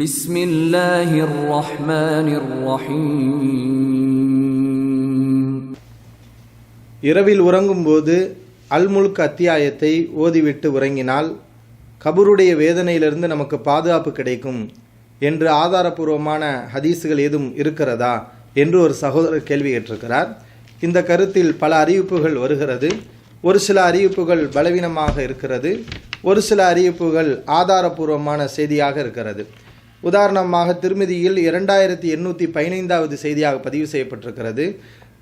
بسم الله الرحمن الرحيم இரவில் உறங்கும்போது அல்முல்க் அத்தியாயத்தை ஓதிவிட்டு உறங்கினால் கபருடைய வேதனையிலிருந்து நமக்கு பாதுகாப்பு கிடைக்கும் என்று ஆதாரபூர்வமான ஹதீஸுகள் ஏதும் இருக்கிறதா என்று ஒரு சகோதரர் கேள்வி கேட்டிருக்கிறார் இந்த கருத்தில் பல அறிவிப்புகள் வருகிறது ஒரு சில அறிவிப்புகள் பலவீனமாக இருக்கிறது ஒரு சில அறிவிப்புகள் ஆதாரபூர்வமான செய்தியாக இருக்கிறது உதாரணமாக திருமதியில் இரண்டாயிரத்தி எண்ணூற்றி பதினைந்தாவது செய்தியாக பதிவு செய்யப்பட்டிருக்கிறது.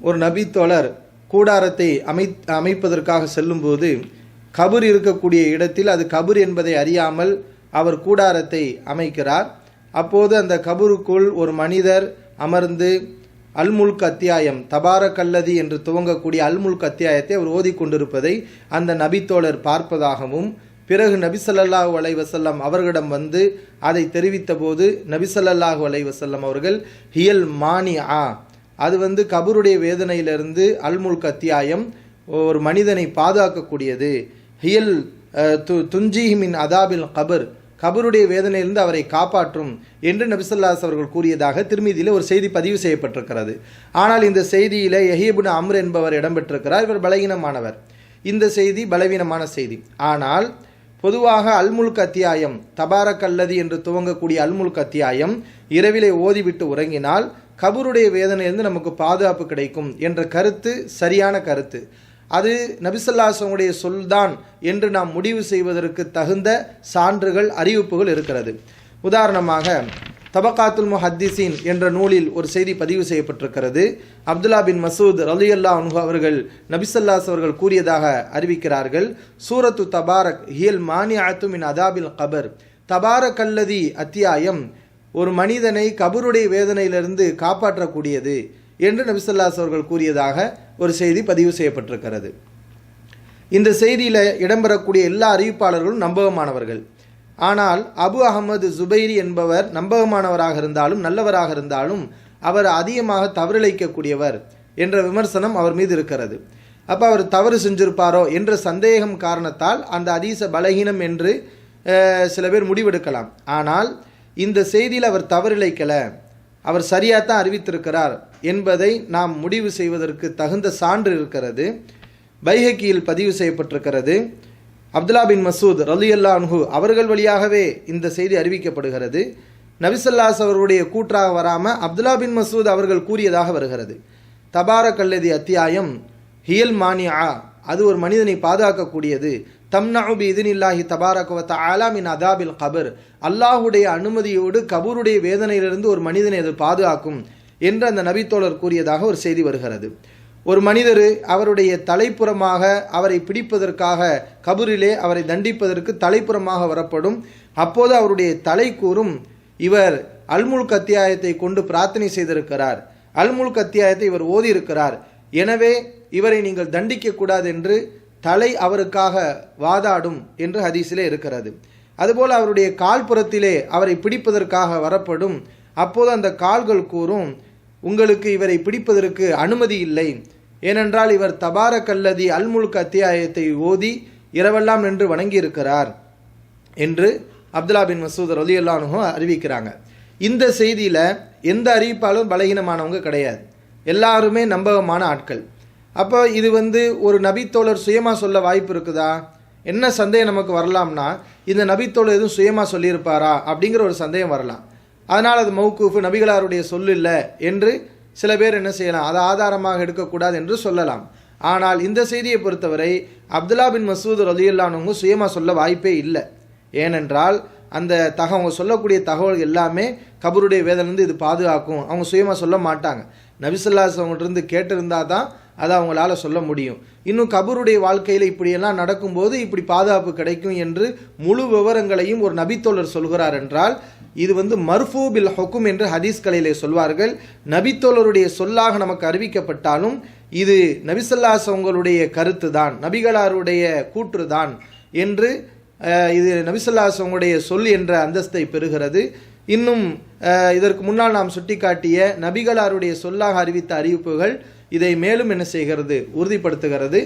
ஒரு நபி தோழர் கூடாரத்தை அமை அமைப்பதற்காக செல்லும்போது கபர் இருக்கக்கூடிய இடத்தில் அது கபர் என்பதை அறியாமல் அவர் கூடாரத்தை அமைக்கிறார். அப்போது அந்த கபருக்குள் ஒரு மனிதர் அமர்ந்து அல்முல்க் அத்தியாயம் தபார கல்லதி என்று துவங்கக்கூடிய அல்முல்க் அத்தியாயத்தை அவர் ஓதிக்கொண்டிருப்பதை அந்த நபித்தோழர் பார்ப்பதாகவும் பிறகு நபிசல்லாஹு அலை வசல்லம் அவர்களிடம் வந்து அதை தெரிவித்த போது நபிசல்லாஹு அலை வசல்லம் அவர்கள் ஹியல் மானி ஆ அது வந்து கபருடைய வேதனையிலிருந்து அல்முல்க் அத்தியாயம் ஒரு மனிதனை பாதுகாக்கக்கூடியது. ஹியல் து துஞ்சிஹிமின் அதாபில் கபர். கபருடைய வேதனையிலிருந்து அவரை காப்பாற்றும் என்று நபிசல்லாஸ் அவர்கள் கூறியதாக திருமீதியில் ஒரு செய்தி பதிவு செய்யப்பட்டிருக்கிறது. ஆனால் இந்த செய்தியில் யஹீபுன் அம்ர் என்பவர் இடம்பெற்றிருக்கிறார். இவர் பலகீனமானவர். இந்த செய்தி பலவீனமான செய்தி. ஆனால் பொதுவாக அல்முல்க் அத்தியாயம் தபாரக் அல்லது என்று துவங்கக்கூடிய அல்முல்க் அத்தியாயம் இரவிலே ஓதிவிட்டு உறங்கினால் கபருடைய வேதனையிலிருந்து நமக்கு பாதுகாப்பு கிடைக்கும் என்ற கருத்து சரியான கருத்து. அது நபிசல்லாசனுடைய சொல்தான் என்று நாம் முடிவு செய்வதற்கு தகுந்த சான்றுகள் அறிவிப்புகள் இருக்கிறது. உதாரணமாக தபகாத்துல் முஹத்திசீன் என்ற நூலில் ஒரு செய்தி பதிவு செய்யப்பட்டிருக்கிறது. அப்துல்லா பின் மசூத் ரலியல்லா அன்ஹு அவர்கள் நபிசல்லாஸ் அவர்கள் கூறியதாக அறிவிக்கிறார்கள். சூரத்து தபாரக் ஹியல் மானியாத்து மின் அதாபில் கபர். தபாரக் அல்லதி அத்தியாயம் ஒரு மனிதனை கபருடைய வேதனையிலிருந்து காப்பாற்றக்கூடியது என்று நபிசல்லாஸ் அவர்கள் கூறியதாக ஒரு செய்தி பதிவு செய்யப்பட்டிருக்கிறது. இந்த செய்தியில் இடம்பெறக்கூடிய எல்லா அறிவிப்பாளர்களும் நம்பகமானவர்கள். ஆனால் அபு அகமது ஜுபைரி என்பவர் நம்பகமானவராக இருந்தாலும் நல்லவராக இருந்தாலும் அவர் அதிகமாக தவறிழைக்கக்கூடியவர் என்ற விமர்சனம் அவர் மீது இருக்கிறது. அப்போ அவர் தவறு செஞ்சிருப்பாரோ என்ற சந்தேகம் காரணத்தால் அந்த அதீச பலகீனம் என்று சில பேர் முடிவெடுக்கலாம். ஆனால் இந்த செய்தியில் அவர் தவறிழைக்கலை. அவர் சரியாக தான் அறிவித்திருக்கிறார் என்பதை நாம் முடிவு செய்வதற்கு தகுந்த சான்று இருக்கிறது. பைஹக்கியில் பதிவு செய்யப்பட்டிருக்கிறது. அப்துல்லா பின் மசூத் ரலியல்லா அன்ஹு அவர்கள் வழியாகவே இந்த செய்தி அறிவிக்கப்படுகிறது. நபிசல்லாஸ் அவருடைய கூற்றாக வராமல் அப்துல்லா பின் மசூத் அவர்கள் கூறியதாக வருகிறது. தபார கல்லதி அத்தியாயம் ஹியல் மானியா அது ஒரு மனிதனை பாதுகாக்கக்கூடியது. தம்னஉபி இதனில்லாஹி தபாரகவத்த ஆலாமின் அதாபில் கபர் அல்லாஹுடைய அனுமதியோடு கபூருடைய வேதனையிலிருந்து ஒரு மனிதனை அது பாதுகாக்கும் என்று அந்த நபித்தோழர் கூறியதாக ஒரு செய்தி வருகிறது. ஒரு மனிதர் அவருடைய தலைப்புறமாக அவரை பிடிப்பதற்காக கபூரிலே அவரை தண்டிப்பதற்கு தலைப்புறமாக வரப்படும். அப்போது அவருடைய தலை கூறும் இவர் அல்முல்க் அத்தியாயத்தை கொண்டு பிரார்த்தனை செய்திருக்கிறார். அல்முல்க் அத்தியாயத்தை இவர் ஓதியிருக்கிறார். எனவே இவரை நீங்கள் தண்டிக்க கூடாது என்று தலை அவருக்காக வாதாடும் என்று ஹதீஸிலே இருக்கிறது. அதுபோல் அவருடைய கால்புறத்திலே அவரை பிடிப்பதற்காக வரப்படும். அப்போது அந்த கால்கள் கூறும் உங்களுக்கு இவரை பிடிப்பதற்கு அனுமதி இல்லை. ஏனென்றால் இவர் தபாரக்கல்லதி அல்முல்க் அத்தியாயத்தை ஓதி இரவெல்லாம் நின்று வணங்கியிருக்கிறார் என்று அப்துல்லா பின் மசூத் ரலியல்லானும் அறிவிக்கிறாங்க. இந்த செய்தியில் எந்த அறிவிப்பாலும் பலகீனமானவங்க கிடையாது. எல்லாருமே நம்பகமான ஆட்கள். அப்போ இது வந்து ஒரு நபித்தோழர் சுயமாக சொல்ல வாய்ப்பு இருக்குதா? என்ன சந்தேகம் நமக்கு வரலாம்னா இந்த நபித்தோழர் எதுவும் சுயமாக சொல்லியிருப்பாரா? அப்படிங்கிற ஒரு சந்தேகம் வரலாம். அதனால் அது மௌக்கூஃபு நபிகளாருடைய சொல்லு இல்லை என்று சில பேர் என்ன செய்யலாம் அதை ஆதாரமாக எடுக்கக்கூடாது என்று சொல்லலாம். ஆனால் இந்த செய்தியை பொறுத்தவரை அப்துல்லா பின் மசூத் ரலியுல்லானவங்க சுயமாக சொல்ல வாய்ப்பே இல்லை. ஏனென்றால் அந்த தக அவங்க சொல்லக்கூடிய தகவல் எல்லாமே கபருடைய வேதனைந்து இது பாதுகாக்கும். அவங்க சுயமாக சொல்ல மாட்டாங்க. நபிசல்லாஸ் அவங்கள்ட்ட கேட்டிருந்தா தான் அதை அவங்களால சொல்ல முடியும். இன்னும் கபருடைய வாழ்க்கையில் இப்படியெல்லாம் நடக்கும்போது இப்படி பாதுகாப்பு கிடைக்கும் என்று முழு விவரங்களையும் ஒரு நபித்தோழர் சொல்கிறார் என்றால் இது வந்து மர்ஃபூ பில் ஹொக்கும் என்று ஹதீஸ் கலையிலே சொல்வார்கள். நபித்தோழருடைய சொல்லாக நமக்கு அறிவிக்கப்பட்டாலும் இது நபிசல்லாஸ் அவங்களுடைய கருத்து தான் நபிகளாருடைய கூற்று தான் என்று இது நபிசல்லாஸ் அவங்களுடைய சொல் என்ற அந்தஸ்தை பெறுகிறது. இன்னும் இதற்கு முன்னால் நாம் சுட்டிக்காட்டிய நபிகளாருடைய சொல்லாக அறிவித்த அறிவிப்புகள் இதை மேலும் என்ன செய்கிறது உறுதிப்படுத்துகிறது.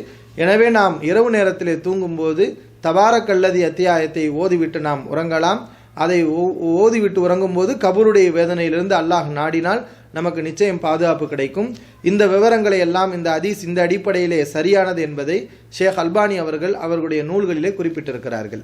எனவே நாம் இரவு நேரத்திலே தூங்கும்போது தபாரக்கல்லதி அத்தியாயத்தை ஓதிவிட்டு நாம் உறங்கலாம். அதை ஓ- ஓதிவிட்டு உறங்கும்போது கபருடைய வேதனையிலிருந்து அல்லாஹ் நாடினால் நமக்கு நிச்சயம் பாதுகாப்பு கிடைக்கும். இந்த விவரங்களை எல்லாம் இந்த அதீஸ் இந்த அடிப்படையிலே சரியானது என்பதை ஷேக் அல்பானி அவர்கள் அவர்களுடைய நூல்களிலே குறிப்பிட்டிருக்கிறார்கள்.